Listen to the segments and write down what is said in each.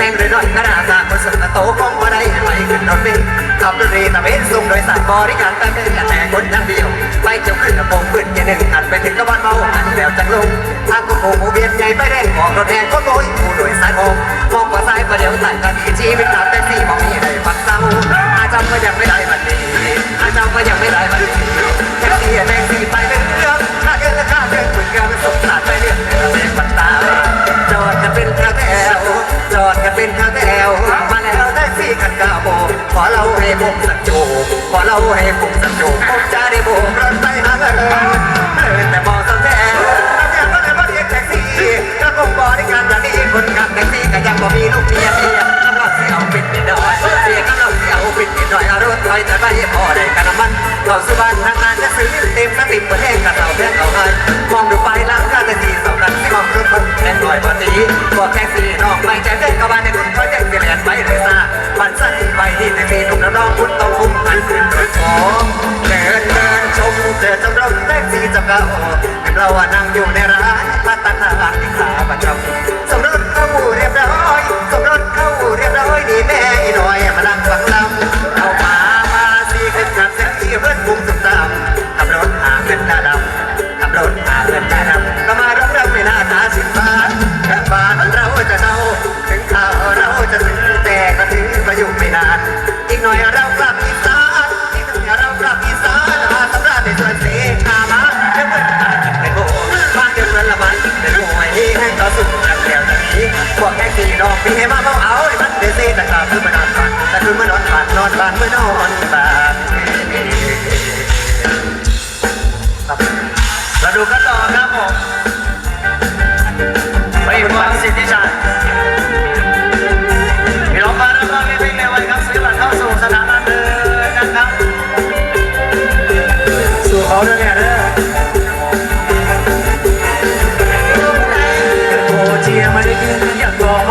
ซงหรือดอนกระดาษาคนสุดโตกงว่าได้ไหลขึ้นรถเมล์ขับรถเรีตะเวนซุ่มโดยสารบริการแต่เป็นแต่คนอย่งเดียวไปเจ้าขึ้นกระโปรงขึ้นแค่หนึ่งหันไปถึงกระวันเมาหันแล้วจังลงทางกุโมโมเบียนใหญ่ไปแดงของรถแดงก็โบยผู้โดยสารโมมองว่าสายประเดี๋ยวใส่กันอีชีวิตขาดแต่ที่มองมีอะไรบักเศร้าอาจารย์ก็ยังไม่ได้บัดนี้อาจารย์ก็ยังไม่ได้บัดนี้แท็กซี่แท็กที่ไป เราให้ผมสักจูขอเราให้ผมสักจูผมจะได้บุกรถไปหาเธอแต่มอสัแท้สัแท้ก็เลยมาเรยกแท็กซี่ถ้าผมบริการแบบนี้คนขับแท็ทีก็ยังบ่มีลูกมีเมียกำลังเสียวปิดนิดหน่อยเสียกำลังเสียวปิดนิดหน่อยอารมณ์อยแต่ไม่พอได้กันมันเราสุบันนานๆจะซื้อเต็มสติประเทศกับเราแพ้เอาให้มองดูไปล้างหน้าแต่สีสองคัญที่มองรถมันแพงหอยวันนี้บวกแท็กซี่นอกไม่แจ้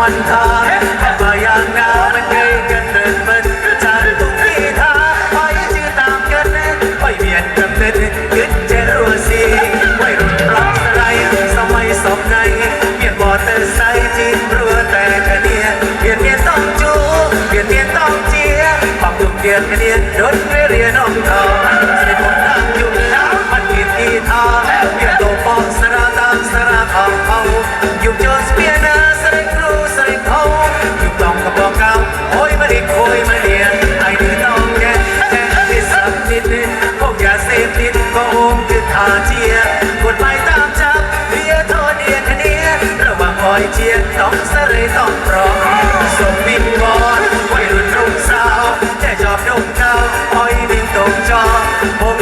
mantar bayang na magkaigan นเดินมันจา kung kita ay chitang กันไปเปลี่ยนกันเดินยึ jealousy ไม่รุนรักอะไรสมัยสมในเปลี่ยนมอเตอร์ไซค์ที่รั้วแต่กันเนียเปลี่ยนเมียต้องจูเปลี่ยนเมียต้องเจียปรับปรุงเปลี่ยนกันเนียรถเร จอผม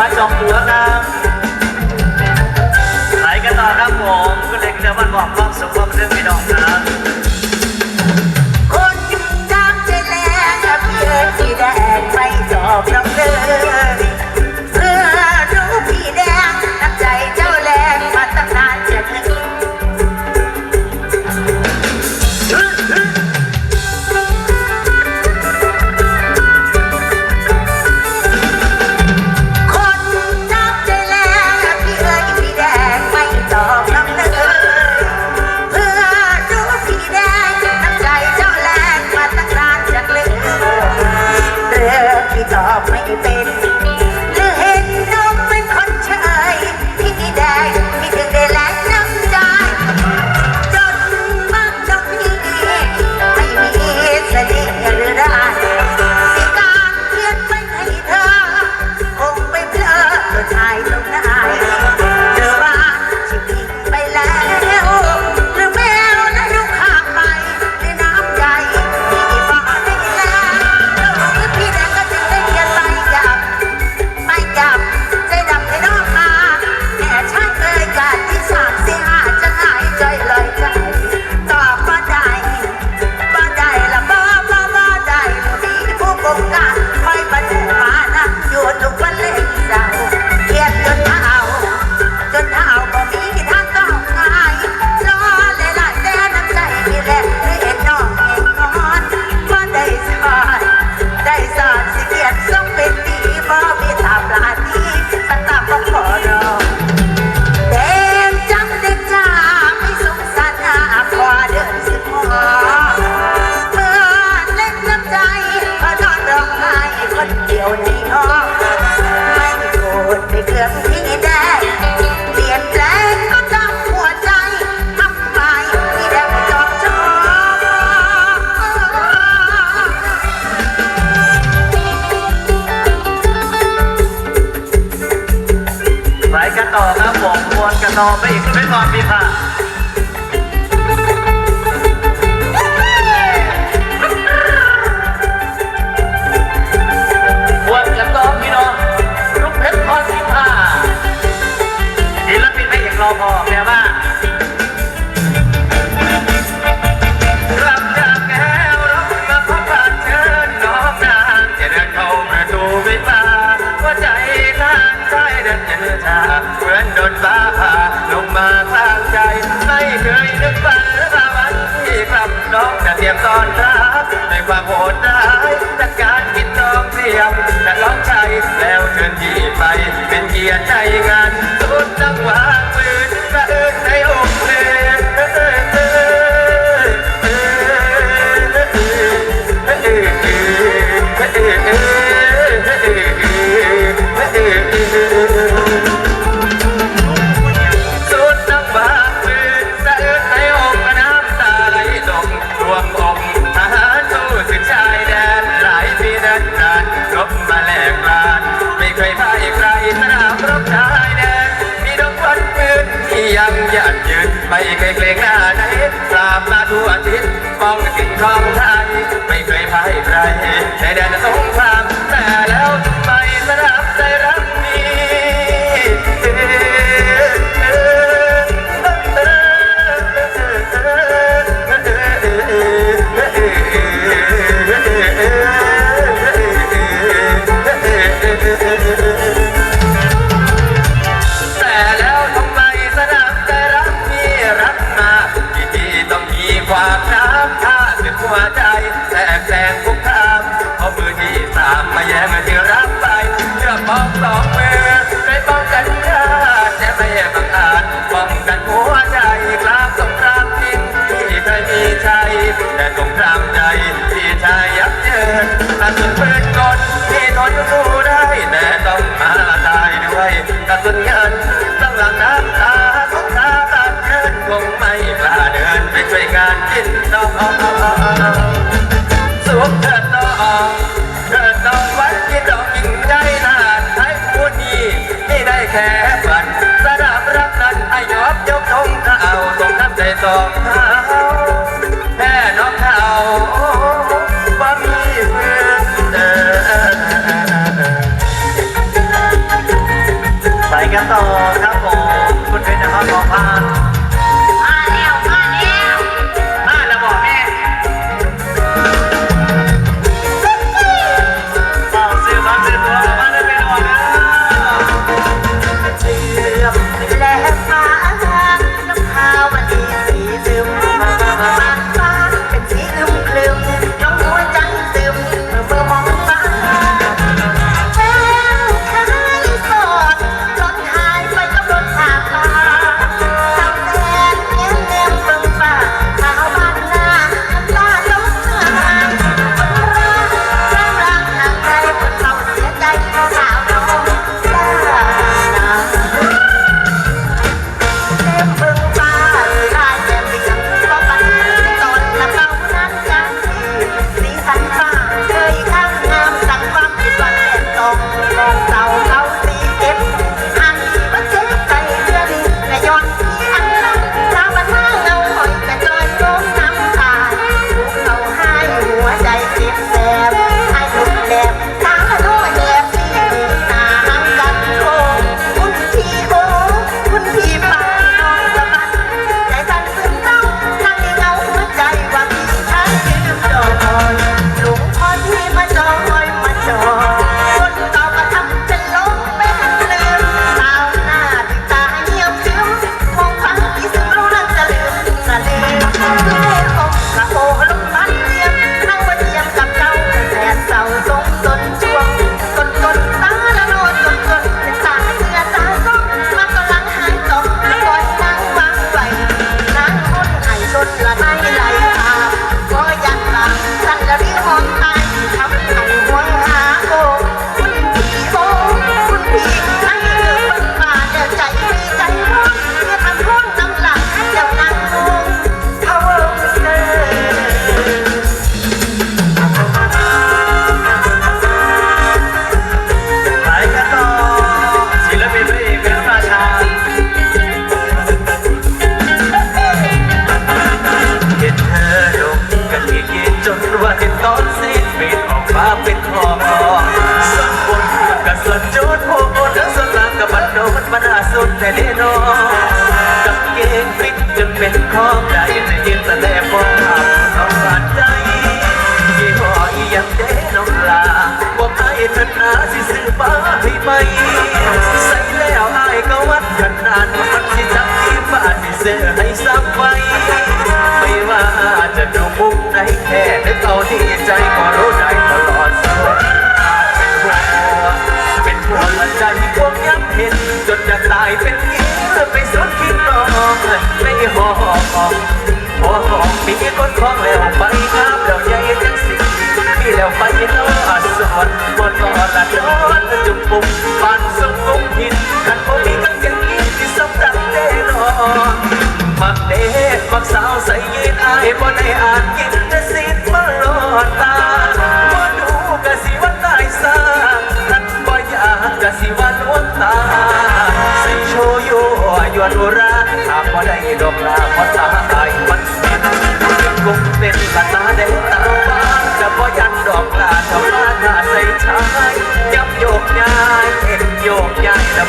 บ้านดองหัวครั uh-huh. เป็นยิ้มไปสุดคิดนองไม่หอมหอมมีคนคล้องแล้วไปนะ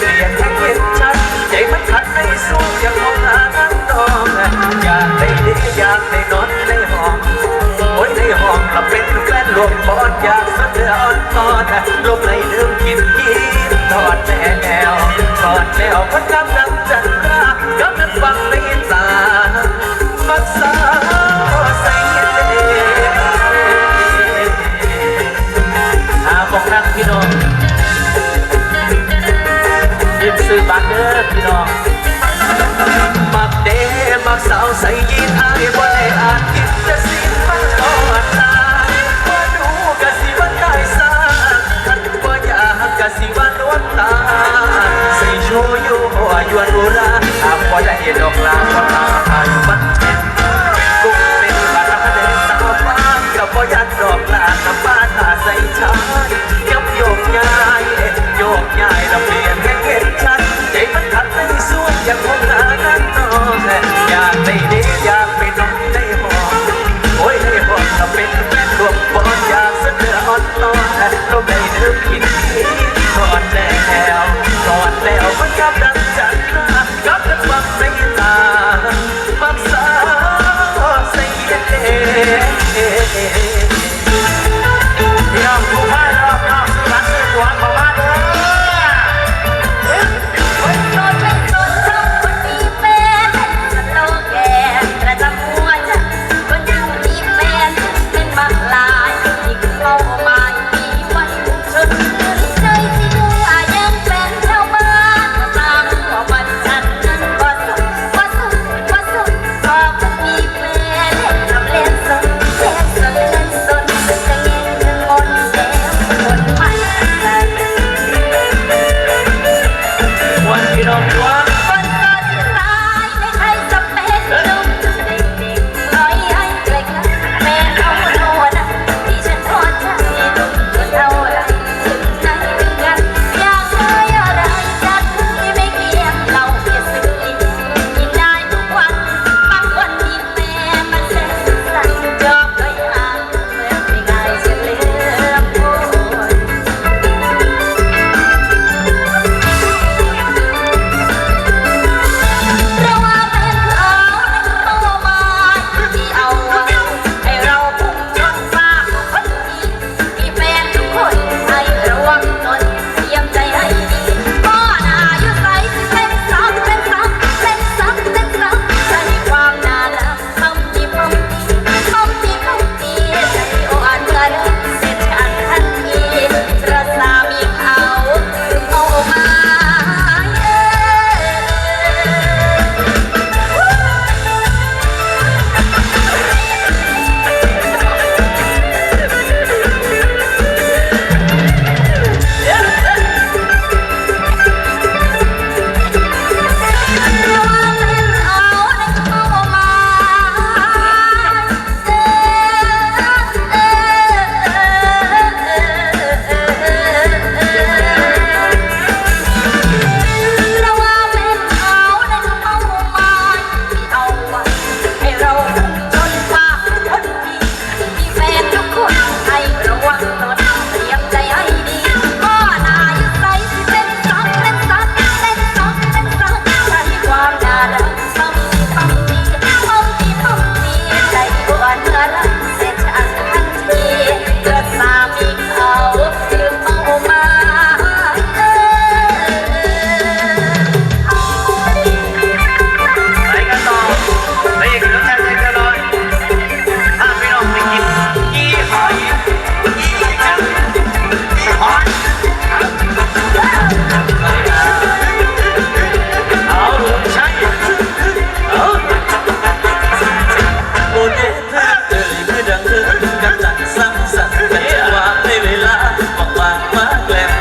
เสียนให้เห็นชัดใจมันขัดในสู้ยังมองหานั่งนองอยากได้ดีอยากได้นอนในห้องโอ้ยในห้องเราเป็นแฟนรวมบอดอยากสะเดือดตอนลมในลืมกินกินทอดแนวทอดแนวพันกำลังจันทรากับนั้นฟังในตามักสา บซื้อบัตรเด้อพี่น้อง มักเดมักสาวใส่ยีนอายบ่ได้อานกินจะสิมันทอดตาบ่ดูกะสิวันได้สาคันบ่อยากกะสิวันนวลตาใส่โชยุหัวยวนอุราหาบ่ได้ดอกลาบ่ตาอายมันเป็นกุ้งเป็นปลาเดินตาฟ้ากับบ่ยันดอกลาน้ำบ้านหาใส่ชายกับโยกย้ายโยกย้ายล้วเปลี่ยน ยังคงหานั่อแต่อยากได้ดีอยาก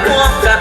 ร่วมกัน